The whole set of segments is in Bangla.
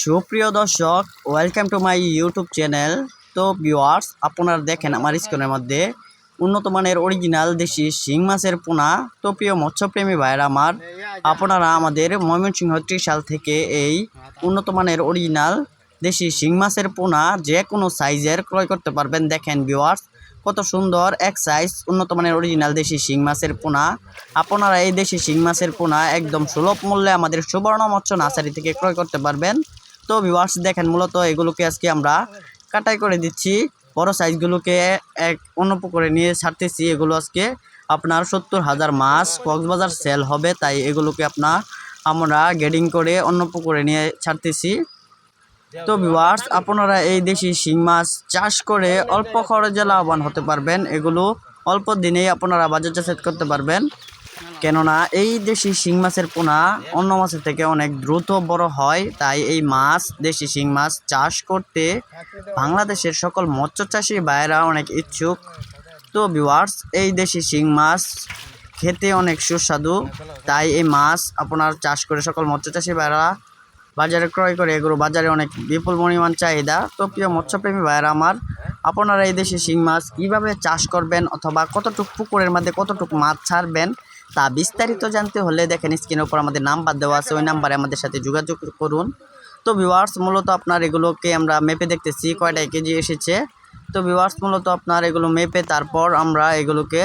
সুপ্রিয় দর্শক welcome to my YouTube channel তো ভিউয়ার্স আপনারা দেখেন আমার স্ক্রিনের মধ্যে উন্নত মানের অরিজিনাল দেশি শিং মাছের পোনা। তো প্রিয় মৎস্যপ্রেমী ভাইয়েরা আমার, আপনারা আমাদের ময়মনসিংহ ত্রিশাল থেকে এই উন্নত মানের অরিজিনাল দেশি শিং মাছের পোনা যে কোনো সাইজের ক্রয় করতে পারবেন। দেখেন ভিউয়ার্স কত সুন্দর এক সাইজ উন্নত মানের অরিজিনাল দেশি শিং মাছের পোনা। আপনারা এই দেশি শিং মাছের পোনা একদম সুলভ মূল্যে আমাদের সুবর্ণ মৎস্য নার্সারি থেকে ক্রয় করতে পারবেন। তো ভিউয়ার্স দেখেন মূলত এগুলোকে আজকে আমরা কাটাই করে দিচ্ছি। বড় সাইজগুলোকে এক অন্য পুকুরে নিয়ে ছাড়তেছি। এগুলো আজকে আপনার সত্তর হাজার মাছ কক্সবাজার সেল হবে, তাই এগুলোকে আপনার আমরা গেডিং করে অন্য পুকুরে নিয়ে ছাড়তেছি। তো ভিউয়ার্স আপনারা এই দেশি শিং মাছ চাষ করে অল্প খরচে লাভবান হতে পারবেন। এগুলো অল্প দিনেই আপনারা বাজারজাত করতে পারবেন। কেননা এই দেশি শিং মাছের পোনা অন্য মাছের থেকে অনেক দ্রুত বড় হয়, তাই এই মাছ, দেশি শিং মাছ চাষ করতে বাংলাদেশের সকল মৎস্য চাষী ভাইয়েরা অনেক ইচ্ছুক। তো ভিউয়ার্স এই দেশি শিং মাছ খেতে অনেক সুস্বাদু, তাই এই মাছ আপনার চাষ করে সকল মৎস্য চাষী ভাইয়েরা বাজারে ক্রয় করে এগুলো বাজারে অনেক বিপুল পরিমাণ চাহিদা। তো প্রিয় মৎস্যপ্রেমী ভাইয়েরা আমার, আপনারা এই দেশে শিং মাছ কীভাবে চাষ করবেন অথবা কতটুক পুকুরের মধ্যে কতটুক মাছ ছাড়বেন তা বিস্তারিত জানতে হলে দেখেন স্ক্রিনের উপর আমাদের নাম্বার দেওয়া আছে, ওই নাম্বারে আমাদের সাথে যোগাযোগ করুন। তো ভিউয়ার্স মূলত আপনার এগুলোকে আমরা মেপে দেখতেছি কয়টায় কেজি এসেছে। তো ভিউয়ার্স মূলত আপনার এগুলো মেপে তারপর আমরা এগুলোকে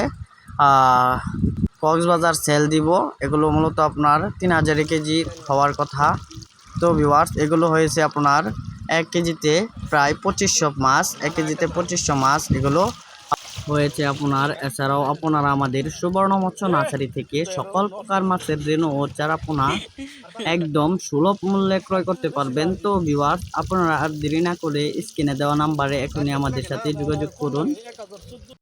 কক্সবাজার সেল দিব। এগুলো মূলত আপনার তিন হাজার কেজি হওয়ার কথা। তো ভিউয়ার্স এগুলো হয়েছে আপনার এক কেজিতে প্রায় পঁচিশশো মাছ, এক কেজিতে পঁচিশশো মাছ এগুলো হয়েছে আপনার। এছাড়াও আপনারা আমাদের সুবর্ণ মৎস্য নার্সারি থেকে সকল প্রকার মাছের জন্য ও চারাপোনা একদম সুলভ মূল্যে ক্রয় করতে পারবেন। তো ভিউয়ার্স আপনারা আর দেরি না করে স্ক্রিনে দেওয়া নাম্বারে এখনই আমাদের সাথে যোগাযোগ করুন।